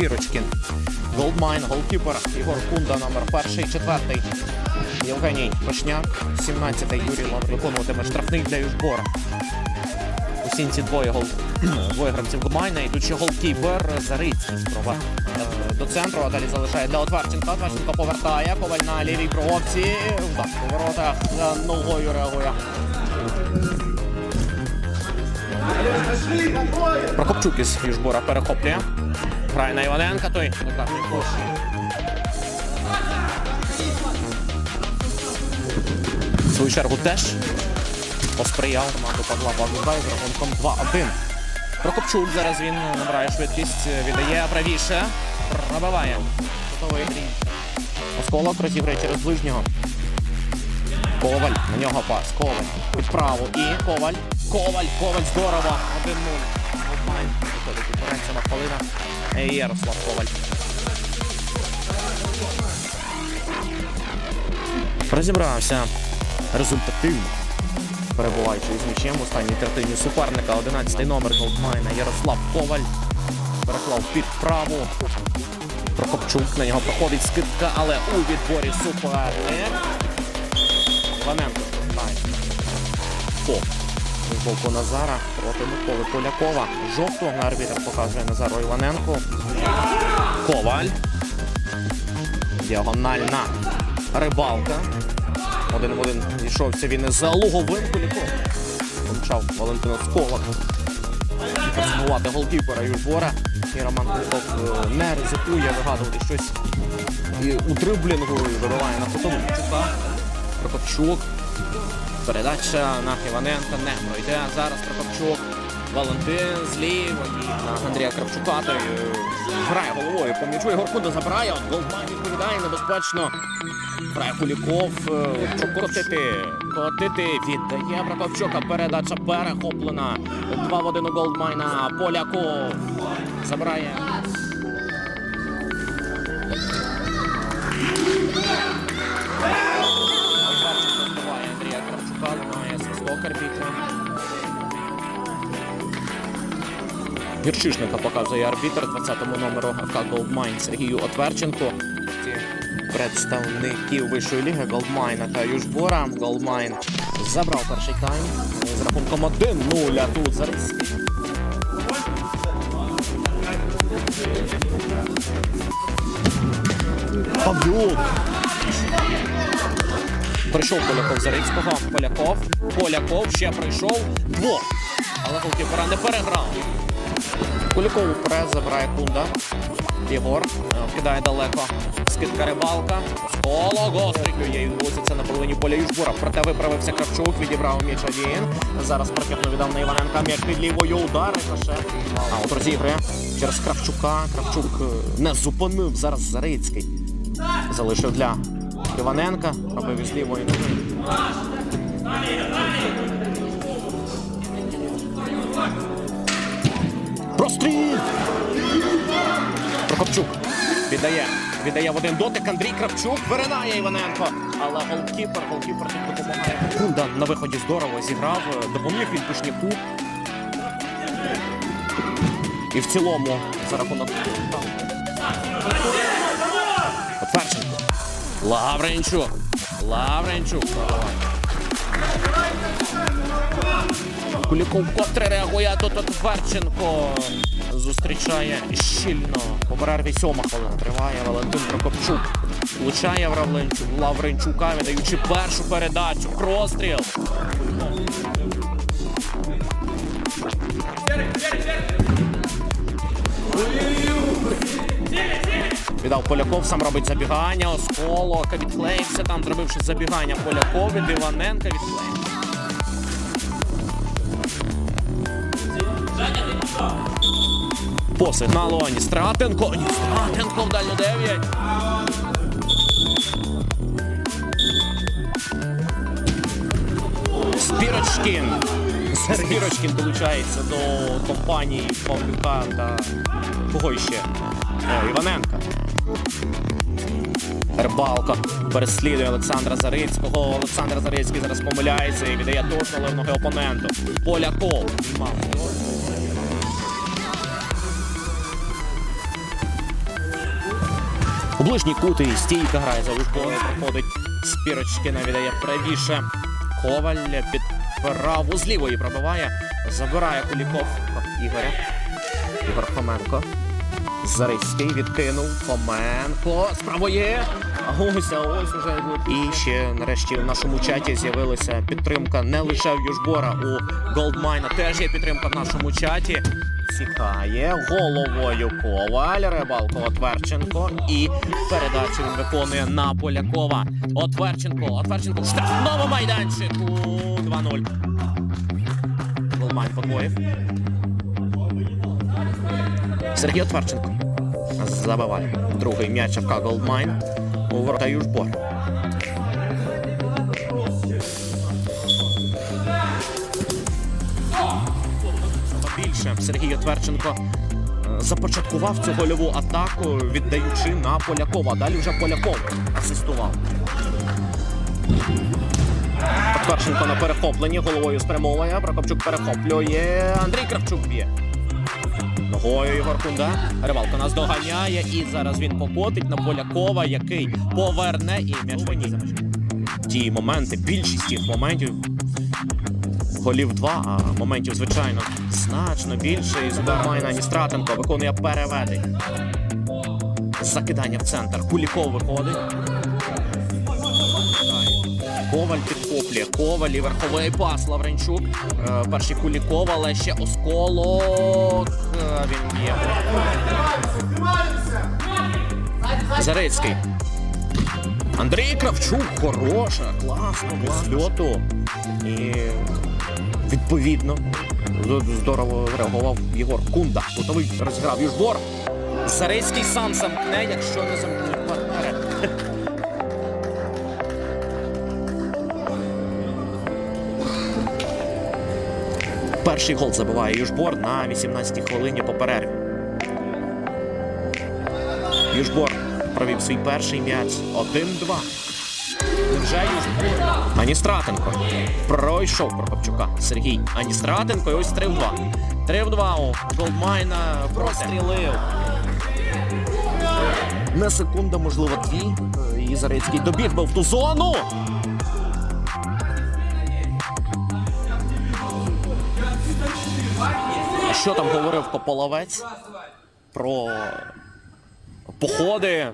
Спірочкін. Голдмайн, голкіпер. Ігор Кунда, номер перший, четвертий. Євгеній Пашняк, 17-й Юрій Лаврик. Виконуватиме штрафний для Южбора. У сінці двоє гол двоє гравців Голдмайна. І тут ще голкіпер Зарицький. Спроба е, до центру, а далі залишає для Отверченка. Отверченко повертає. Коваль на лівій бровці. Удар по воротах. Ногою реагує. Прокопчук із Южбора перехоплює. Грає на Іваненка, той. В свою чергу теж посприяв команду Павла Богдана з рахунком 2-1. Прокопчук зараз він набирає швидкість, віддає правіше, пробиває. Готовий. Осколок розіграє через ближнього. Коваль, на нього пас. Коваль. Під праву. І Коваль. Коваль, Коваль, здорово. 1-0. Голдмайн. Виходить конкуренція на хвилина. Ярослав Коваль. Розібрався результативно. Перебуваючи із м'ячем в останній третині суперника. 11-й номер Голдмайна Ярослав Коваль. Переклав під праву. Прокопчук на нього проходить скидка, але у відборі суперник. Іваненко. По. З боку Назара проти Миколи Полякова. Жовтого арбітер показує Назару Іваненку. Коваль. Діагональна рибалка. Один в один зійшовся він із луговим Поляков. Помчав Валентина Сколок. Просувати голкіпера Южбора. І Роман Поляков е, не ризикує вигадувати щось і у дриблінгу вибиває на кутову. Прокопчук. Передача на Іваненка не пройде. Зараз Прокопчук. Валентин зліва і на Андрія Кравчука. Е, грає головою по м'ячу. Ігор Куда забирає. От Голдман відповідає небезпечно. Грає Куліков. е, Котити. Котити. Віддає Прокопчука. Передача перехоплена. Два в один у Голдмайна. Поляков. Забирає. Гірчишника показує арбітр 20-му номеру АК Голдмайн Сергію Отверченку. Представників вищої ліги Голдмайна та Южбора. Голдмайн забрав перший тайм з рахунком 1-0, а тут зараз. Павлюк. Прийшов Поляков Зарицького. Поляков. Поляков ще прийшов. Двох. Але голкіпера не переграв. Поляков вперед забирає кунда. Єгор е, кидає далеко. Скидка рибалка. Сколо гострий клює. На половині поля Южбура. Проте виправився Кравчук, відібрав м'яч один. Зараз протягнув віддав на Іваненка. М'яч під лівою удар. А от розігрує через Кравчука. Кравчук е, не зупинив. Зараз Зарицький. Залишив для Іваненка. Робив із лівої ноги. Простріл! Прокопчук віддає. Віддає в один дотик. Андрій Кравчук виринає Іваненко. Але голкіпер, голкіпер тут допомагає. Кунда на виході здорово зіграв, допоміг він Пушняку. І в цілому за рахунок. Отверченко. Лавренчук. Лавренчук. Куліков котре реагує, тут Отверченко зустрічає щільно. По перерві сьома хвилина триває Валентин Прокопчук. Влучає в Лавренчука, віддаючи першу передачу. Простріл. Віддав Поляков, сам робить забігання, Осколок відклеївся там, зробивши забігання Поляков від Іваненка відклеївся. По сигналу Аністратенко. Аністратенко в дальню 9. Спірочкін. Спірочкін долучається до компанії Павлюка та кого ще? Іваненка. Рибалка переслідує Олександра Зарицького. Олександр Зарицький зараз помиляється і віддає точно левного опоненту. Поляков. У ближній кут і стійка грає за Лужбою. Проходить спірочки, навідає правіше. Коваль під праву з лівої пробиває. Забирає Куліков Ігоря. Ігор Хоменко. Зарицький відкинув. Хоменко. З правої. Ось, а ось уже. І ще нарешті в нашому чаті з'явилася підтримка не лише в Южбора, у Голдмайна теж є підтримка в нашому чаті. Цікає головою Коваль, Рибалко Отверченко і передачу він виконує на Полякова. Отверченко, Отверченко в штрафному майданчику 2-0. Голдмайн подвоїв. Сергій Отверченко забиває другий м'яч ФК Голдмайн у ворота Южбор. Сергій Отверченко е, започаткував цю гольову атаку, віддаючи на Полякова. Далі вже Поляков асистував. Отверченко на перехопленні головою спрямовує. Прокопчук перехоплює. Андрій Кравчук б'є. Ногою Ігор Кунда. Рибалко нас доганяє. І зараз він покотить на Полякова, який поверне і м'яч виніс. Ті моменти, більшість тих моментів. Голів два, а моментів, звичайно, значно більше. І Зубермайна Ністратенко виконує переведення. Закидання в центр. Куліков виходить. Коваль підхоплює. Коваль і верховий пас Лавренчук. Е, перший Куліков, але ще осколок. Е, він є. Зарицький. Андрій Кравчук, хороша, класно, з льоту. І відповідно з- здорово реагував Єгор Кунда. Готовий розіграв Южбор. Зарицький сам замкне, якщо не замкнуть партнери. Перший гол забиває Южбор на 18-й хвилині по перерві. Южбор провів свій перший м'яч 1-2. Аністратенко пройшов Прокопчука. Сергій Аністратенко і ось 3 в 2. 3 в 2 у Голдмайна прострілив. На секунду, можливо, дві. І Зарицький добіг би в ту зону. Що там говорив Кополовець? Про походи.